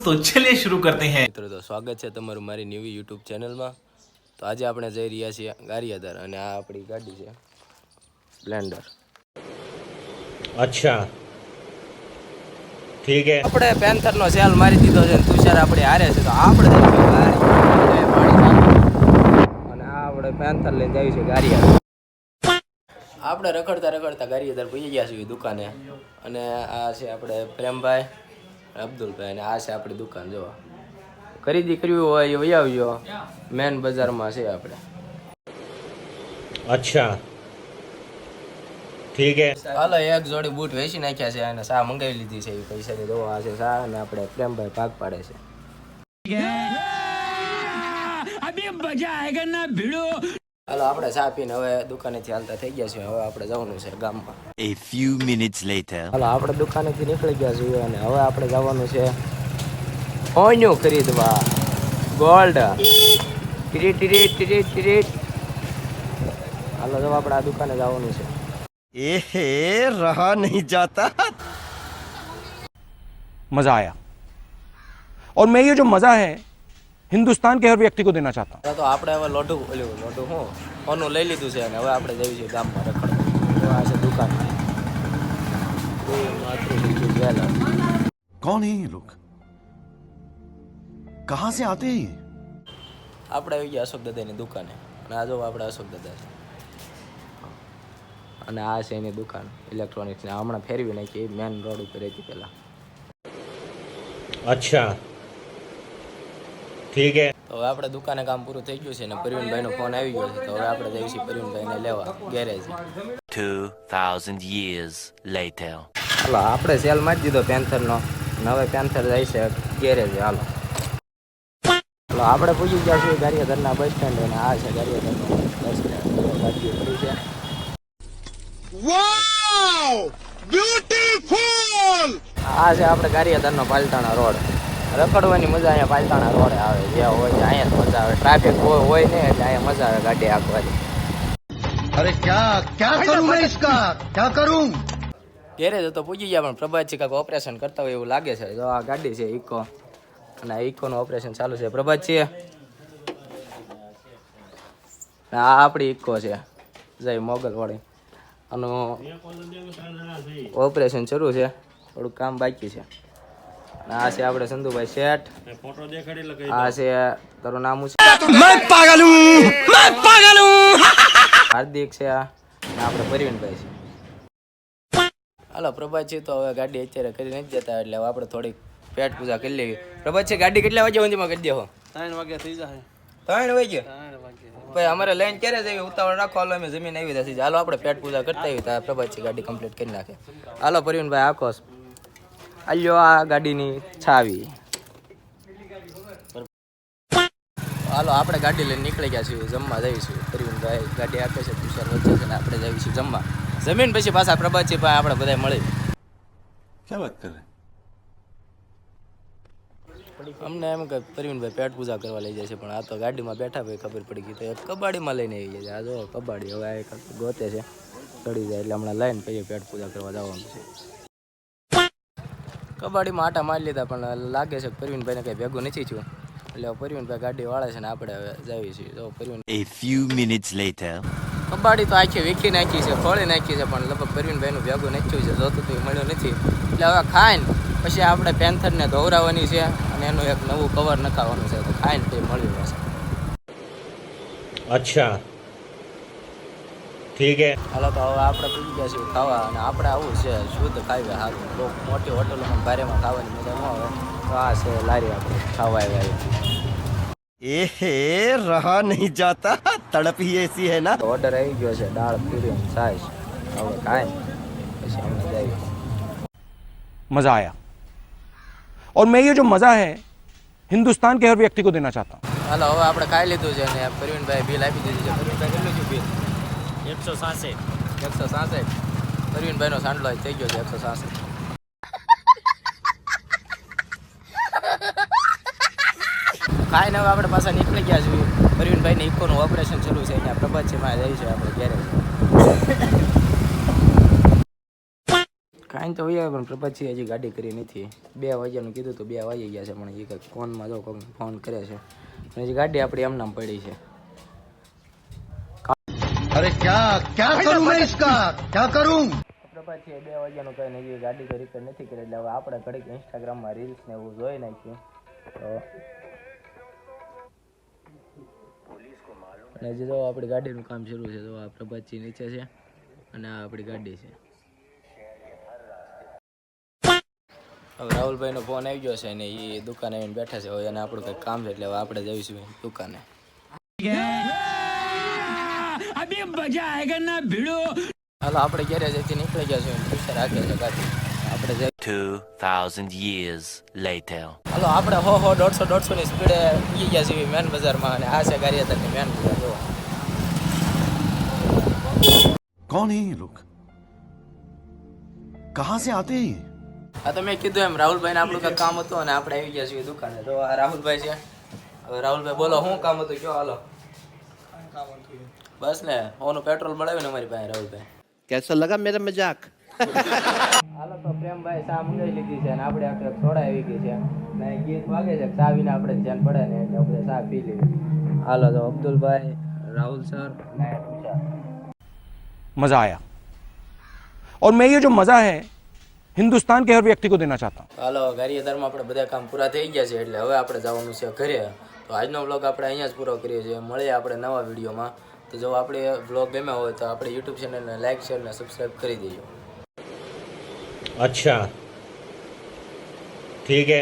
તો ચલીએ શરૂ કરતે હૈ. મિત્રો તો સ્વાગત છે તમારું મારી નવી યુટ્યુબ ચેનલમાં. તો આજે આપણે જઈ રહ્યા છીએ ગારિયાધાર અને આ આપણી ગાડી છે સ્પ્લેન્ડર અચ્છા. ઠીક છે આપણે પેન્થરનો સેલ મારી દીધો છે તુષાર આપણે હારે છે તો આપણે અને આ આપણે પેન્થર લઈને જઈએ છીએ આપણે રખડતા રખડતા ગાડી અંદર પહોંચી ગયા છીએ દુકાને. અને આ છે આપણે પ્રેમભાઈ અબ્દુલભાઈ અને આ છે આપણી દુકાન જો ખરીદી કરવી હોય એ આવજો. મેન બજારમાં છે આપણે. અચ્છા. ઠીક હે. હાલો એક જોડી બૂટ વેચી નાખ્યા છે અને સા મંગાવી લીધી છે. એ પૈસાની દો આ છે સા અને આપણે પ્રેમભાઈ ભાગ પાડે છે. અભી મજા આયેગા ના ભીડો. હાલો આપણે ચા પીને હવે દુકાનેથી હાલતા થઈ ગયા છીએ હવે આપણે જવાનું છે ગામમાં A few minutes later. હાલો આપણે દુકાનેથી નીકળી ગયા છીએ અને હવે આપણે જવાનું છે ઓન્યું ખરીદવા ગોલ્ડ ટીરી ટીરી ટીરી ટીરી હાલો જો આપણે આ દુકાને જવાનું છે एहे रहा नहीं जाता मज़ा आया और मैं ये जो मज़ा है હિન્દુસ્તાન કે હર વ્યક્તિ કો દેના ચાહતા તો આપણે હવે લોઢું ખોલ્યું લોઢું હું ફોનું લઈ લીધું છે અને હવે આપણે જઈએ છીએ ગામમાં રખડવા. આ છે દુકાન કોણ હે લોક કહા સે આતે હે આપણે આવી ગયા અશોક દાદા દાદાની દુકાને. અને આ જો આપણે અશોક દાદા છે. અને આ છે એની દુકાન ઇલેક્ટ્રોનિક્સ ને. હમણાં ફેરવી નાખી મેન રોડ ઉપર હતી પહેલાં. અચ્છા. ઠીક હે. તો હવે આપણે દુકાને કામ પૂરું થઈ ગયું છે ને પ્રવીણભાઈનો ફોન આવી ગયો છે. તો હવે આપણે જઈએ છીએ પ્રવીણભાઈને લેવા ગેરેજ. 2000 years later. ચાલો આપણે સેલ મારી દીધો પેન્થરનો. ને હવે પેન્થર જાય છે ગેરેજ. હાલો. ચાલો આપણે પૂછી ગયા છીએ ગારિયાધરના બસ સ્ટેન્ડ અને આ છે ગારિયાધરનો બસ સ્ટેન્ડ વાવ બ્યુટીફુલ આ છે આપણે ગારિયાધરનો પાલટાણા રોડ. રખડવાની મજા અહીંયા પાલતાણા રોડે આવે. જે હોય અહીંયા અહીંયા મજા આવે. ટ્રાફિક હોય ને એટલે અહીંયા મજા આવે ગાડી આખવાની અરે ક્યાં ક્યાં કરું મેં ઇસકા ક્યાં કરું? ઘેરે જતો પૂજી ગયા પણ પ્રભાત છે કાંઈક ઓપરેશન કરતા હોય એવું લાગે છે. તો આ ગાડી છે ઇકો અને આ ઇકોનું ઓપરેશન ચાલુ છે. પ્રભાત છે? આ આપણી ઇકો છે. જય મોગલ મોગલવાડી અને ઓપરેશન શરૂ છે. થોડુંક કામ બાકી છે. આ છે આપણે સંધુભાઈ શેઠ. આ છે તારું નામ શું છે હાર્દિક છે આ. અને આપણે પરવીનભાઈ છે. હાલો તો હવે ગાડી અત્યારે કરી નથી જતા એટલે હવે આપણે થોડીક પેટ પૂજા કરી લેવી. પ્રભાતજી ગાડી કેટલા વાગ્યા સુધીમાં કરી દેવો ત્રણ વાગ્યા થઈ ત્રણ વાગ્યા? ભાઈ અમારે લઈને ક્યારે જઈએ? ઉતાવળ રાખો હાલો અમે જમીન આવી જશે. હાલો આપણે પેટ પૂજા કરતા આવી તો પ્રભાતજી ગાડી કમ્પ્લીટ કરી નાખે. હાલો પરવીનભાઈ આખો અલ્યો આ ગાડીની છાવી. હાલો આપણે ગાડી લઈને નીકળી ગયા છીએ જમવા જઈશું પ્રવીણભાઈ ગાડી આપે છે તુષાર વચ્ચે છે આપણે જઈશું જમવા. જમીન પછી પાછા પ્રભાતજી ભાઈ આપણે બધા મળી. ક્યાં વાત કરે? અમને એમ કે પ્રવીણભાઈ પેટ પૂજા કરવા લઈ જાય છે પણ આ તો ગાડીમાં બેઠા ભાઈ ખબર પડી ગઈ તો કબાડીમાં લઈને આવી જાય આ જો કબાડી હવે આ ગોતે છે ચડી જાય એટલે હમણાં લઈને પછી પેટ પૂજા કરવા જવાનું છે. કબાડીમાં આટા મારી લીધા પણ લાગે છે પરવીનભાઈને કંઈ ભેગું નથી થયું. એટલે પરવીનભાઈ ગાડી વાળે છે ને આપણે હવે જઈએ છીએ. તો Parveen A few minutes later. કબાડી તો આખી વીખી નાખી છે ફળી નાખી છે પણ લગભગ પરવીનભાઈનું ભેગું નાખ્યું છે જોતું તો મળ્યું નથી. એટલે હવે ખાઈને પછી આપણે પેન્થરને ધોવરાવવાની છે અને એનું એક નવું કવર નખાવવાનું છે તો ખાઈને તે મળ્યું હશે અચ્છા. ठीक है હાલો તો હવે આપણે પૂછી ગયા છીએ ખાવા અને આપણે આવું છે શુદ્ધ ખાવી સારું બહુ મોટી હોટલોમાં ભારેમાં ખાવાની મજા ન આવે તો આ છે લારી આપણે ખાવા આવ્યા एहे रहा नहीं जाता तड़प ही ऐसी है ना ઓર્ડર આવી ગયો છે દાળ પૂરી છાશ હવે ખાઈને પછી અમે જઈએ मज़ा आया और मैं ये जो मज़ा है हिंदुस्तान के हर व्यक्ति को देना चाहता हूँ હાલો હવે આપણે ખાઈ લીધું છે અને પ્રવીણભાઈ બિલ આપી દીધું છે પ્રવીણભાઈ કેટલું છે બિલ એકસો સાસઠ. એકસો સાસઠ. પ્રવીણભાઈનો સાંડલો થઈ ગયો છે એકસો સાસઠ. ખાઈને હવે આપણે પાછા નીકળી ગયા છીએ. પ્રવીણભાઈને ઇકોનું ઓપરેશન શરૂ છે, અહીંયા પ્રભાત છે માં જઈ છે આપણે ઘેરે. કાંઈ તો હોય પણ પ્રભાતજી હજી ગાડી કરી નથી. બે વાગ્યાનું કીધું તો બે વાગી ગયા છે, પણ એ કંઈક ફોનમાં જો કોક ફોન કરે છે. પણ હજી ગાડી આપણી એમનામ પડી છે. અરે ક્યાં ક્યાં કરું મેં ઇસકા? ક્યાં કરું? પ્રભાતથી બે વાગ્યાનું કઈ નહીં ગાડી તો રિપેર નથી કરી એટલે હવે આપણે ઘડીક ઇન્સ્ટાગ્રામમાં રીલ્સ ને એવું જોઈ નાખ્યું તો અને હજી તો આપણી ગાડીનું કામ શરૂ છે તો આ પ્રભાતજી નીચે છે અને આ આપણી ગાડી છે. હવે રાહુલભાઈ નો ફોન આવી ગયો છે ને એ દુકાને આવીને બેઠા છે હવે એને આપણું કઈ કામ છે એટલે હવે આપણે જઈશું દુકાને. હાલો આપણે ઘરે જઈથી નીકળી ગયા છીએ પૈસા રાખ્યા છે ગાડી આપણે જઈ 2,000 years later. હાલો આપણે હો હો દોઢસો દોઢસો ની સ્પીડે ઉગી ગયા છીએ મેન બજારમાં અને આ છે ગારિયાતરની મેન બજાર જો कौन है ये लोग कहां से आते हैं ये? આ તો મેં કીધું એમ રાહુલભાઈને આપણું કંઈક કામ હતું અને આપણે આવી ગયા છીએ દુકાને તો આ રાહુલભાઈ છે હવે રાહુલભાઈ બોલો શું કામ હતું કયો હાલો બસ ને ઓનું પેટ્રોલ મળાવ્યું ને અમારી પાસે રાહુલભાઈ कैसा लगा मेरा मजाक હાલો તો પ્રેમભાઈ ચા મંગાવી લીધી છે અને આપણે આપણે સોડા આવી ગઈ છે ને ગીત વાગે છે ચા વિના આપણે ધ્યાન પડે ને એટલે આપણે ચા પી લીધી હાલો તો અબ્દુલભાઈ રાહુલ સર ને તુષાર मजा आया और मैं ये जो मजा है हिंदुस्तान के हर व्यक्ति को देना चाहता हूँ હાલો ગારિયાદારમાં આપણે બધા કામ પૂરા થઈ ગયા છે એટલે હવે આપણે જવાનું છે ઘરે તો આજનો વ્લોગ આપણે અહીંયા જ પૂરો કરીએ છીએ મળીએ આપણે નવા વિડીયોમાં તો જો આપણે વ્લોગ ગમ્યા હોય તો આપણે યુટ્યુબ ચેનલને લાઇક શેર અને સબસ્ક્રાઈબ કરી દઈએ અચ્છા. ઠીક હે.